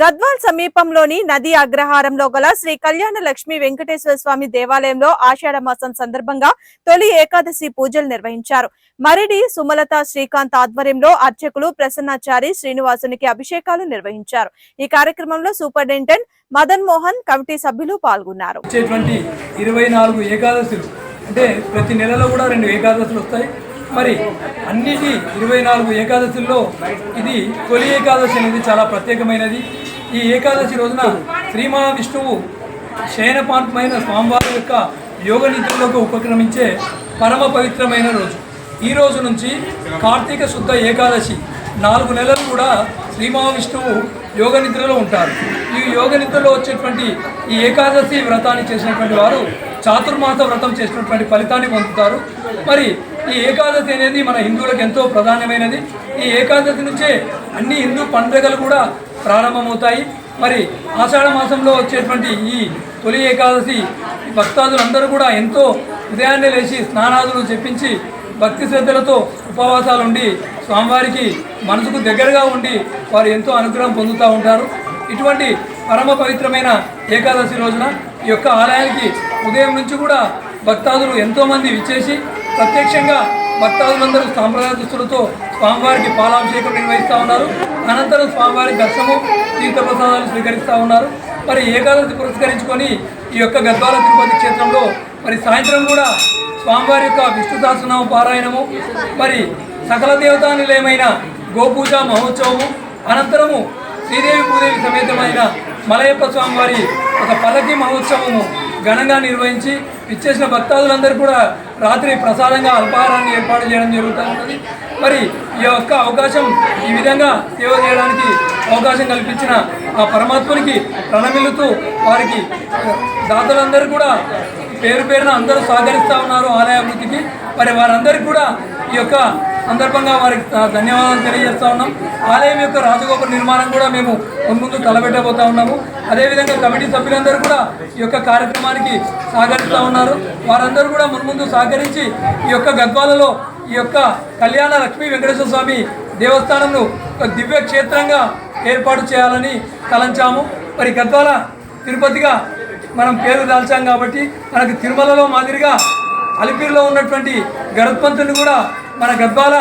గద్వాల్ సమీపంలోని నది అగ్రహారంలో గల శ్రీ కళ్యాణ లక్ష్మి వెంకటేశ్వర స్వామి దేవాలయంలో ఆషాఢ మాసం సందర్భంగా తొలి ఏకాదశి పూజలు నిర్వహించారు. మరిడి సుమలత శ్రీకాంత్ ఆధ్వర్యంలో అర్చకులు ప్రసన్నాచారి శ్రీనివాసునికి అభిషేకాలు నిర్వహించారు. ఈ కార్యక్రమంలో సూపరింటెండెంట్ మదన్ మోహన్ కమిటీ సభ్యులు పాల్గొన్నారు. ఇరవై నాలుగు ఏకాదశులు అంటే ప్రతి నెలలో కూడా రెండు ఏకాదశులు వస్తాయి. మరి అన్నిటి ఇరవై నాలుగు ఏకాదశుల్లో ఇది తొలి ఏకాదశి అనేది చాలా ప్రత్యేకమైనది. ఈ ఏకాదశి రోజున శ్రీ మహావిష్ణువు శయనపాంతమైన స్వామివారి యొక్క యోగ నిద్రలోకి ఉపక్రమించే పరమ పవిత్రమైన రోజు. ఈ రోజు నుంచి కార్తీక శుద్ధ ఏకాదశి నాలుగు నెలలు కూడా శ్రీ మహావిష్ణువు యోగ నిద్రలో ఉంటారు. ఈ యోగ నిద్రలో వచ్చేటువంటి ఈ ఏకాదశి వ్రతాన్ని చేసినటువంటి వారు చాతుర్మాస వ్రతం చేసినటువంటి ఫలితాన్ని పొందుతారు. మరి ఈ ఏకాదశి అనేది మన హిందువులకు ఎంతో ప్రధానమైనది. ఈ ఏకాదశి నుంచే అన్ని హిందూ పండుగలు కూడా ప్రారంభమవుతాయి. మరి ఆషాఢ మాసంలో వచ్చేటువంటి ఈ తొలి ఏకాదశి భక్తాదులందరూ కూడా ఎంతో ఉదయాన్నే లేచి స్నానాదులు చెప్పించి భక్తి శ్రద్ధలతో ఉపవాసాలు ఉండి స్వామివారికి మనసుకు దగ్గరగా ఉండి వారు ఎంతో అనుగ్రహం పొందుతూ ఉంటారు. ఇటువంటి పరమ పవిత్రమైన ఏకాదశి రోజున ఈ యొక్క ఆలయానికి ఉదయం నుంచి కూడా భక్తాదులు ఎంతోమంది విచ్చేసి ప్రత్యక్షంగా భక్తాదులందరూ సాంప్రదాయ దుస్తులతో స్వామివారికి పాలాభిషేకం నిర్వహిస్తూ ఉన్నారు. అనంతరం స్వామివారి దర్శనము తీర్థప్రసాదాలు స్వీకరిస్తూ ఉన్నారు. మరి ఏకాదశి పురస్కరించుకొని ఈ యొక్క గద్వాల తిరుపతి క్షేత్రంలో మరి సాయంత్రం కూడా స్వామివారి యొక్క విష్ణు సహస్రనామ పారాయణము మరి సకల దేవతా నిలయమైన గోపూజ మహోత్సవము అనంతరము శ్రీదేవి భూదేవి సమేతమైన మలయప్ప స్వామివారి ఒక పల్లకి మహోత్సవము ఘనంగా నిర్వహించి ఇచ్చేసిన భక్తాదులందరూ కూడా రాత్రి ప్రసాదంగా అల్పాహారాన్ని ఏర్పాటు చేయడం జరుగుతూ ఉన్నది. మరి ఈ యొక్క అవకాశం ఈ విధంగా సేవ చేయడానికి అవకాశం కల్పించిన ఆ పరమాత్మునికి ప్రణమిల్లుతూ వారికి దాతలందరూ కూడా పేరు పేరున అందరూ సహకరిస్తూ ఉన్నారు ఆలయ అభివృద్ధికి. మరి వారందరికీ కూడా ఈ యొక్క సందర్భంగా వారికి ధన్యవాదాలు తెలియజేస్తా ఉన్నాం. ఆలయం యొక్క రాజగోపుర నిర్మాణం కూడా మేము ముందు తలపెట్టబోతా ఉన్నాము. అదేవిధంగా కమిటీ సభ్యులందరూ కూడా ఈ యొక్క కార్యక్రమానికి సహకరిస్తూ ఉన్నారు. వారందరూ కూడా మున్ముందు సహకరించి ఈ యొక్క గద్వాలలో ఈ యొక్క కళ్యాణ లక్ష్మీ వెంకటేశ్వర స్వామి దేవస్థానంను ఒక దివ్య క్షేత్రంగా ఏర్పాటు చేయాలని తలంచాము. మరి గద్వాల తిరుపతిగా మనం పేరు దాల్చాం కాబట్టి మనకు తిరుమలలో మాదిరిగా అలిపిరిలో ఉన్నటువంటి గరుత్పంతుని కూడా మన గబ్బాల